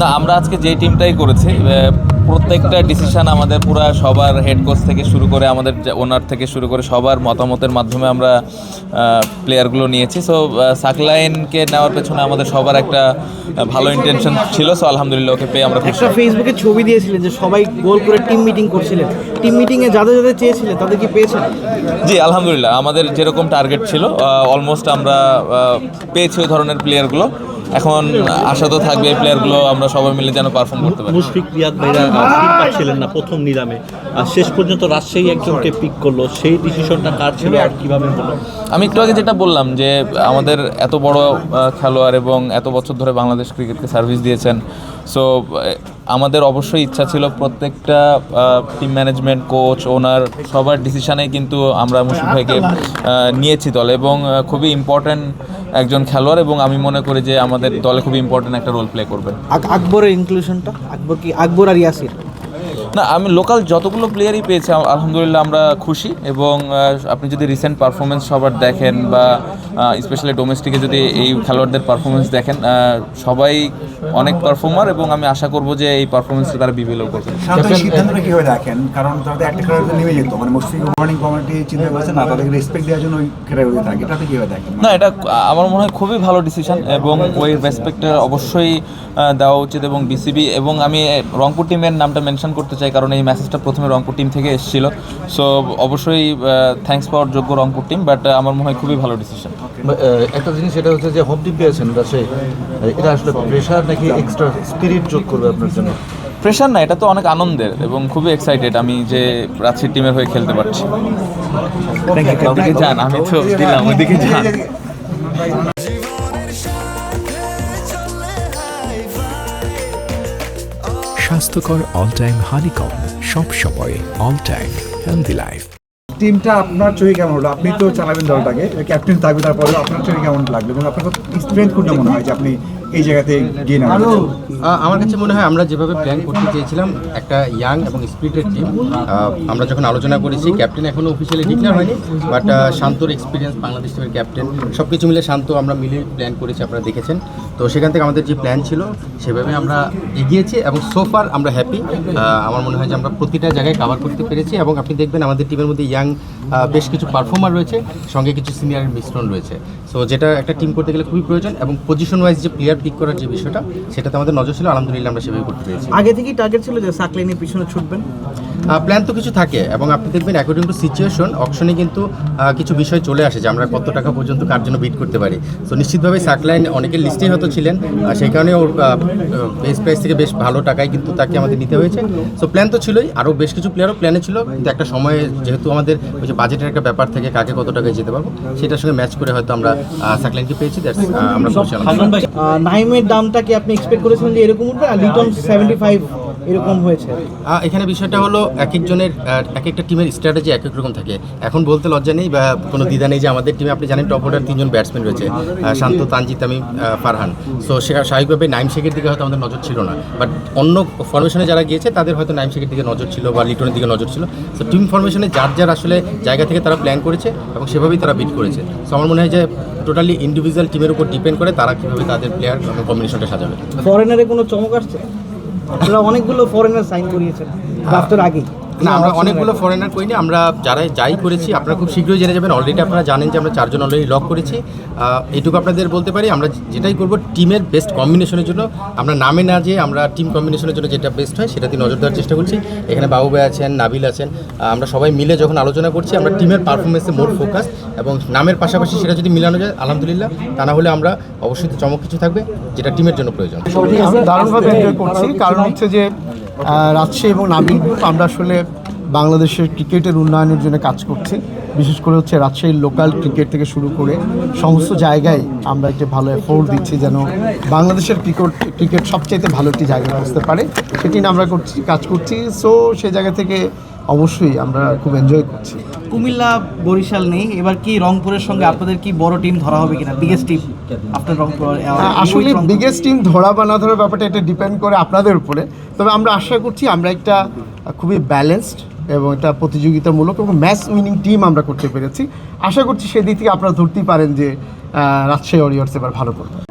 না আমরা আজকে যে টিমটাই করেছি প্রত্যেকটা ডিসিশন আমাদের পুরো সবার হেড কোচ থেকে শুরু করে আমাদের ওনার থেকে শুরু করে সবার মতামতের মাধ্যমে আমরা প্লেয়ারগুলো নিয়েছি। সো সাকলাইনকে নেওয়ার পেছনে আমাদের সবার একটা ভালো ইন্টেনশন ছিল। সো আলহামদুলিল্লাহ ওকে পেয়ে আমরা একটা ফেসবুকে ছবি দিয়েছিলেন যে সবাই গোল করে টিম মিটিং করছিলেন। টিম মিটিংয়ে যাদের যাদের চেয়েছিলেন তাদের কি পেয়েছেন? জি আলহামদুলিল্লাহ। আমাদের যেরকম টার্গেট ছিল অলমোস্ট আমরা পেয়েছি ওই ধরনের প্লেয়ারগুলো এখন আশা তো থাকবে এই প্লেয়ারগুলো আমরা সবাই মিলে যেন পারফর্ম করতে পারি। মুশফিক রিয়াদ ভাইরা সিট পাচ্ছিলেন না প্রথম নিলামে। আর শেষ পর্যন্ত রাজশাহী একজনকে পিক করল সেই ডিসিশনটা কার ছিল আর কীভাবে হলো? আমি একটু আগে যেটা বললাম যে আমাদের এত বড় খেলোয়াড় এবং এত বছর ধরে বাংলাদেশ ক্রিকেটকে সার্ভিস দিয়েছেন। সো আমাদের অবশ্যই ইচ্ছা ছিল প্রত্যেকটা টিম ম্যানেজমেন্ট কোচ ওনার সবার ডিসিশানে কিন্তু আমরা মুশফিক ভাইকে নিয়েছি দল এবং খুবই ইম্পর্ট্যান্ট একজন খেলোয়াড় এবং আমি মনে করি যে আমাদের দলে খুবই ইম্পর্ট্যান্ট একটা রোল প্লে করবেন। আকবরের ইনক্লুশনটা আকবর কি, আকবর আর ইয়াসির? না আমি লোকাল যতগুলো প্লেয়ারই পেয়েছি আলহামদুলিল্লাহ আমরা খুশি এবং আপনি যদি রিসেন্ট পারফরমেন্স সবার দেখেন বা স্পেশালি ডোমেস্টিকে যদি এই খেলোয়াড়দের পারফরমেন্স দেখেন সবাই অনেক পারফর্মার এবং আমি আশা করব যে এই পারফরমেন্সটা তারা বিবেলও করবে। সিদ্ধান্তটা কীভাবে দেখেন কারণ তাদের একটা খেলোয়াড় নেমে যেত মানে মুশফিক ওভারনিং কমিটি চিন্তা করেছে না তাদেরকে রেসপেক্ট দেওয়ার জন্য ওই থাকে কীভাবে দেখেন? না এটা আমার মনে হয় খুবই ভালো ডিসিশন এবং ওই রেসপেক্টটা অবশ্যই দেওয়া উচিত এবং বিসিবি এবং আমি রংপুর টিমের নামটা মেনশন করতে চাই কারণ এই মেসেজটা প্রথমে রংপুর টিম থেকে এসেছিল। সো অবশ্যই থ্যাঙ্কস পাওয়ার যোগ্য রংপুর টিম বাট আমার মনে হয় খুবই ভালো ডিসিশন একটা জিনিস এটা হচ্ছে যে হোম টিম পেয়েছেন রাজশাহী এটা আসলে প্রেশার নাকি এক্সট্রা স্পিরিট যোগ করবে আপনার জন্য? প্রেশার না এটা তো অনেক আনন্দের এবং খুবই এক্সাইটেড আমি যে রাজশাহী টিমের হয়ে খেলতে পারছি। ওদিকে যান আমি তো দিলাম ওইদিকে যান। স্বাস্থ্যকর অল টাইম হানিকম সব সময় অল টাইম হেলদি লাইফ টিমটা আপনার চোখে কেমন হলো আপনি তো চালাবেন দলটাকে ক্যাপ্টেন থাকবে তারপরে আপনার চোখে কেমন লাগল? এবং আপনার স্ট্রেংথ কোনটা মনে হয় যে আপনি এই জায়গাতে গিয়ে নেওয়া আমার কাছে মনে হয় আমরা যেভাবে প্ল্যান করতে চেয়েছিলাম একটা ইয়াং এবং স্পিরিটেড টিম আমরা যখন আলোচনা করেছি ক্যাপ্টেন এখনও অফিসিয়ালি ডিক্লেয়ার হয়নি বাট শান্তর এক্সপিরিয়েন্স বাংলাদেশ টিমের ক্যাপ্টেন সব কিছু মিলে শান্ত আমরা মিলে প্ল্যান করেছি আপনারা দেখেছেন। তো সেখান থেকে আমাদের যে প্ল্যান ছিল সেভাবে আমরা এগিয়েছি এবং সোফার আমরা হ্যাপি আমার মনে হয় যে আমরা প্রতিটা জায়গায় কাভার করতে পেরেছি এবং আপনি দেখবেন আমাদের টিমের মধ্যে ইয়াং বেশ কিছু পারফর্মার রয়েছে সঙ্গে কিছু সিনিয়রের মিশ্রণ রয়েছে। সো যেটা একটা টিম করতে গেলে খুবই প্রয়োজন এবং পজিশন ওয়াইজ যে প্লেয়ার পিক করার যে বিষয়টা সেটাতে আমাদের নজর ছিল আলহামদুলিল্লাহ আমরা সেভাবে করতে পেরেছি। আগে থেকেই টার্গেট ছিল যে সাকলাইনের পিছনে ছুটবেন? প্ল্যান তো কিছু থাকে এবং আপনি দেখবেন অ্যাকর্ডিং টু সিচুয়েশন অপশনে কিন্তু কিছু বিষয় চলে আসে যে আমরা কত টাকা পর্যন্ত কার জন্য বিট করতে পারি। তো নিশ্চিতভাবে সাকলাইন অনেকের লিস্টেই হয়তো ছিলেন সেই কারণে ওর বেস প্রাইস থেকে বেশ ভালো টাকায় কিন্তু তাকে আমাদের নিতে হয়েছে। সো প্ল্যান তো ছিলই আরও বেশ কিছু প্লেয়ারও প্ল্যানে ছিল কিন্তু একটা সময়ে যেহেতু আমাদের ওই যে বাজেটের একটা ব্যাপার থেকে কাকে কত টাকায় যেতে পারব সেটার সঙ্গে ম্যাচ করে হয়তো আমরা সাকলাইনকে পেয়েছি দ্যাটস আমরা নাইমের দামটা কি আপনি এক্সপেক্ট করেছিলেন যে এরকম উঠবে? আর লিটন সেভেন্টি ফাইভ এরকম হয়েছে। এখানে বিষয়টা হলো এক একজনের এক একটা টিমের স্ট্র্যাটেজি এক এক রকম থাকে। এখন বলতে লজ্জা নেই বা কোনো দ্বিধা নেই যে আমাদের টিমে আপনি জানেন টপ অর্ডার তিনজন ব্যাটসম্যান রয়েছে শান্ত তানজিত তামিম আহ, ফারহান। সো সে স্বাভাবিকভাবে নাইম শেখের দিকে হয়তো আমাদের নজর ছিল না। বাট অন্য ফরমেশনে যারা গিয়েছে তাদের হয়তো নাইম শেখের দিকে নজর ছিল বা লিটনের দিকে নজর ছিল। সো টিম ফরমেশনে যার যার আসলে জায়গা থেকে তারা প্ল্যান করেছে এবং সেভাবেই তারা বিট করেছে। সো আমার মনে হয় যে টোটালি ইন্ডিভিজুয়াল টিমের উপর ডিপেন্ড করে তারা কীভাবে তাদের প্লেয়ার কম্বিনেশনটা সাজাবে। ফরেনারে কোনো চমক আসছে? আপনারা অনেকগুলো ফরেনার সাইন করিয়েছেন ড্রাফটের আগেই। না আমরা অনেকগুলো ফরেনার করিনি আমরা যারা যাই করেছি আপনারা খুব শীঘ্রই জেনে যাবেন অলরেডি আপনারা জানেন যে আমরা চারজন অলরেডি লক করেছি। এইটুকু আপনাদের বলতে পারি আমরা যেটাই করব টিমের বেস্ট কম্বিনেশনের জন্য আমরা নামে না যে আমরা টিম কম্বিনেশনের জন্য যেটা বেস্ট হয় সেটাতে নজর দেওয়ার চেষ্টা করছি। এখানে বাবু ভাই আছেন নাবিল আছেন আমরা সবাই মিলে যখন আলোচনা করছি আমরা টিমের পারফরমেন্সে মোর ফোকাস এবং নামের পাশাপাশি সেটা যদি মিলানো যায় আলহামদুলিল্লাহ তা না হলে আমরা অবশ্যই চমক কিছু থাকবে যেটা টিমের জন্য প্রয়োজন। দারুণভাবে এনজয় করছি কারণ হচ্ছে যে রাজশাহী এবং নাবিল গ্রুপ, আমরা আসলে বাংলাদেশের ক্রিকেটের উন্নয়নের জন্য কাজ করছি। বিশেষ করে হচ্ছে রাজশাহীর লোকাল ক্রিকেট থেকে শুরু করে সমস্ত জায়গায় আমরা একটি ভালো এফোর্ট দিচ্ছি যেন বাংলাদেশের ক্রিকেট ক্রিকেট সবচাইতে ভালো একটি জায়গা বুঝতে পারে। সেটি নিয়ে আমরা করছি, কাজ করছি। সো সেই জায়গা থেকে অবশ্যই আমরা খুব এনজয় করছি। কুমিল্লা, বরিশাল নেই। এবার কি রংপুরের সঙ্গে আপনাদের কি বড় টিম ধরা হবে কিনা? বিগেস্ট টিম আসলে বিগেস্ট টিম ধরা বা না ধরার ব্যাপারটা এটা ডিপেন্ড করে আপনাদের উপরে। তবে আমরা আশা করছি আমরা একটা খুবই ব্যালেন্সড এবং একটা প্রতিযোগিতামূলক এবং ম্যাচ উইনিং টিম আমরা করতে পেরেছি। আশা করছি সেদিক থেকে আপনারা ধরতেই পারেন যে রাজশাহী ওয়ারিয়ার্স এবার ভালো করবে।